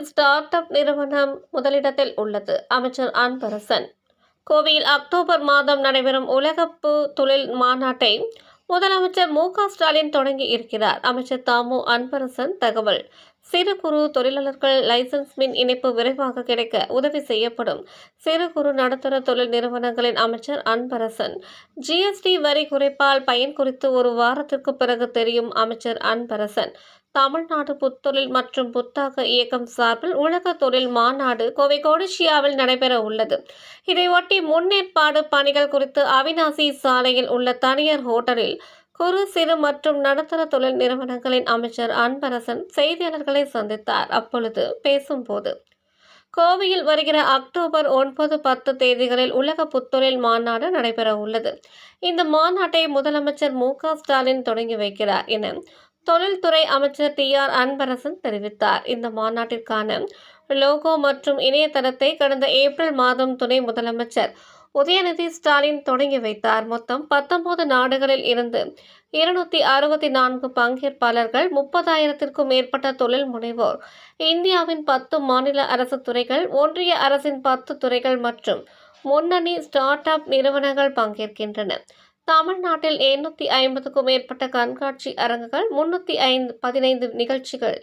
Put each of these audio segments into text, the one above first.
தொழில் start up நிறுவனம் முதலிடத்தில் உள்ளது. அமைச்சர் அன்பரசன். கோவையில் அக்டோபர் மாதம் நடைபெறும் உலகப்பு தொழில் மாநாட்டை முதலமைச்சர் மு க ஸ்டாலின் தொடங்கி இருக்கிறார். அமைச்சர் தாமு அன்பரசன் தகவல். சிறு குறு தொழிலாளர்கள் லைசன்ஸ் மின் இணைப்பு விரைவாக கிடைக்க உதவி செய்யப்படும். சிறு குறு நடுத்தர தொழில் நிறுவனங்களின் அமைச்சர் அன்பரசன். ஜிஎஸ்டி வரி குறைப்பால் பயன் குறித்து ஒரு வாரத்திற்கு பிறகு தெரியும் அமைச்சர் அன்பரசன். தமிழ்நாடு புத்தொழில் மற்றும் புத்தாக்க இயக்கம் சார்பில் உலக தொழில் மாநாடு கோவை கொடிஷியாவில் நடைபெற உள்ளது. இதையொட்டி முன்னேற்பாடு பணிகள் குறித்து அவினாசி சாலையில் உள்ள தனியார் ஹோட்டலில் குறு சிறு மற்றும் நடுத்தர தொழில் நிறுவனங்களின் அமைச்சர் அன்பரசன் செய்தியாளர்களை சந்தித்தார். அப்பொழுது பேசும்போது கோவையில் வருகிற அக்டோபர் ஒன்பது பத்து தேதிகளில் உலக புத்தொழில் மாநாடு நடைபெற உள்ளது. இந்த மாநாட்டை முதலமைச்சர் மு க ஸ்டாலின் தொடங்கி வைக்கிறார் என தொழில்துறை அமைச்சர் டி ஆர் அன்பரசன் தெரிவித்தார். இந்த மாநாட்டிற்கான லோகோ மற்றும் இணையதளத்தை கடந்த ஏப்ரல் மாதம் துணை முதலமைச்சர் உதயநிதி ஸ்டாலின் தொடங்கி வைத்தார். மொத்தம் பத்தொன்பது நாடுகளில் இருந்து இருநூத்தி அறுபத்தி நான்கு பங்கேற்பாளர்கள் முப்பதாயிரத்திற்கும் மேற்பட்ட தொழில் முனைவோர் இந்தியாவின் பத்து மாநில அரசு துறைகள் ஒன்றிய அரசின் பத்து துறைகள் மற்றும் முன்னணி ஸ்டார்ட் அப் நிறுவனங்கள் பங்கேற்கின்றன தமிழ்நாட்டில் எண்ணூற்றி ஐம்பதுக்கும் மேற்பட்ட கண்காட்சி அரங்குகள் முன்னூற்றி ஐந்து பதினைந்து நிகழ்ச்சிகள்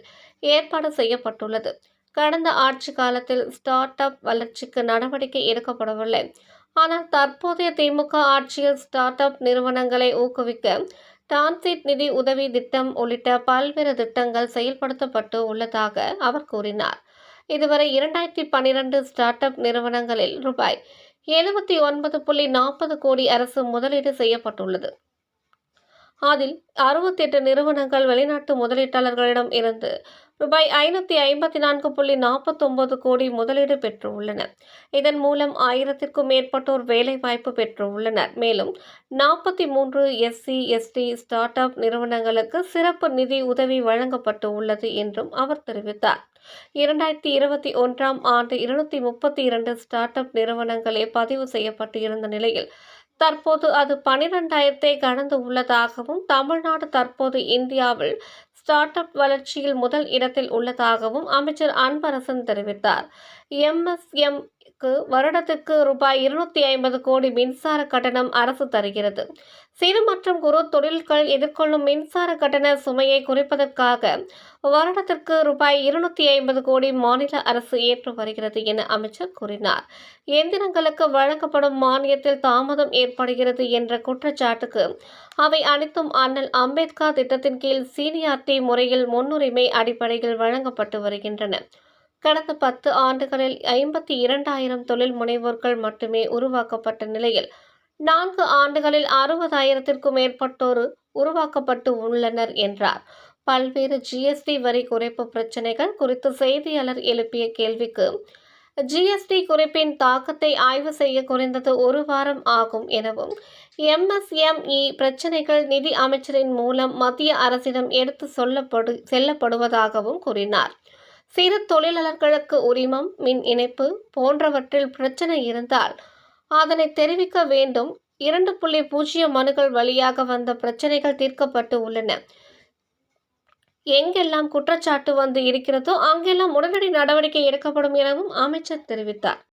ஏற்பாடு செய்யப்பட்டுள்ளது. கடந்த ஆட்சி காலத்தில் ஸ்டார்ட் அப் வளர்ச்சிக்கு நடவடிக்கை எடுக்கப்படவில்லை. ஆனால் தற்போதைய திமுக ஆட்சியில் ஸ்டார்ட் அப் நிறுவனங்களை ஊக்குவிக்க டான்சிட் நிதி உதவி திட்டம் உள்ளிட்ட பல்வேறு திட்டங்கள் செயல்படுத்தப்பட்டு உள்ளதாக அவர் கூறினார். இதுவரை இரண்டாயிரத்தி பன்னிரண்டு ஸ்டார்ட் அப் நிறுவனங்களில் ரூபாய் எழுபத்தி ஒன்பது புள்ளி நாற்பது கோடி அரசு முதலீடு செய்யப்பட்டுள்ளது. அதில் அறுபத்தெட்டு நிறுவனங்கள் வெளிநாட்டு முதலீட்டாளர்களிடம் இருந்து ரூபாய் ஐநூற்றி ஐம்பத்தி நான்கு புள்ளி நாற்பத்தொன்பது கோடி முதலீடு பெற்றுள்ளன. இதன் மூலம் ஆயிரத்திற்கும் மேற்பட்டோர் வேலைவாய்ப்பு பெற்றுள்ளனர். மேலும் நாற்பத்தி மூன்று எஸ்சி எஸ்டி ஸ்டார்ட் அப் நிறுவனங்களுக்கு சிறப்பு நிதி உதவி வழங்கப்பட்டு உள்ளது என்றும் அவர் தெரிவித்தார். இரண்டாயிரத்தி இருபத்தி ஒன்றாம் ஆண்டு இருநூத்தி முப்பத்தி இரண்டு ஸ்டார்ட் அப் நிறுவனங்களே பதிவு செய்யப்பட்டு இருந்த நிலையில் தற்போது அது பனிரெண்டாயிரத்தை கடந்து உள்ளதாகவும் தமிழ்நாடு தற்போது இந்தியாவில் ஸ்டார்ட் அப் வளர்ச்சியில் முதல் இடத்தில் உள்ளதாகவும் அமைச்சர் அன்பரசன் தெரிவித்தார். எம்எஸ்எம் க்கு வருடத்துக்கு ரூபாய் இருநூத்தி ஐம்பது கோடி மின்சார கட்டணம் அரசு தருகிறது. சிறு மற்றும் குறு தொழில்கள் எதிர்கொள்ளும் மின்சார கட்டண சுமையை குறைப்பதற்காக வருடத்திற்கு ரூபாய் இருநூத்தி ஐம்பது கோடி மாநில அரசு ஏற்று வருகிறது என அமைச்சர் கூறினார். எந்திரங்களுக்கு வழங்கப்படும் மானியத்தில் தாமதம் ஏற்படுகிறது என்ற குற்றச்சாட்டுக்கு அவை அனைத்தும் அண்ணல் அம்பேத்கர் திட்டத்தின் கீழ் சீனியார்டி முறையில் முன்னுரிமை அடிப்படையில் வழங்கப்பட்டு வருகின்றன. கடந்த பத்து ஆண்டுகளில் ஐம்பத்தி இரண்டாயிரம் தொழில் முனைவோர்கள் மட்டுமே உருவாக்கப்பட்ட நிலையில் நான்கு ஆண்டுகளில் அறுபதாயிரத்திற்கும் மேற்பட்டோர் உருவாக்கப்பட்டு உள்ளனர் என்றார். பல்வேறு ஜிஎஸ்டி வரி குறைப்பு பிரச்சினைகள் குறித்து செய்தியாளர் எழுப்பிய கேள்விக்கு ஜிஎஸ்டி குறைப்பின் தாக்கத்தை ஆய்வு செய்ய குறைந்தது ஒரு வாரம் ஆகும் எனவும் எம்எஸ்எம்இ பிரச்சினைகள் நிதி அமைச்சரின் மூலம் மத்திய அரசிடம் எடுத்து சொல்லப்படு செல்லப்படுவதாகவும் கூறினார். சிறு தொழிலாளர்களுக்கு உரிமம் மின் இணைப்பு போன்றவற்றில் பிரச்சனை இருந்தால் அதனை தெரிவிக்க வேண்டும். இரண்டு புள்ளி பூஜ்ஜியம் மனுக்கள் வழியாக வந்த பிரச்சனைகள் தீர்க்கப்பட்டு உள்ளன. எங்கெல்லாம் குற்றச்சாட்டு வந்து இருக்கிறதோ அங்கெல்லாம் உடனடி நடவடிக்கை எடுக்கப்படும் எனவும் அமைச்சர் தெரிவித்தார்.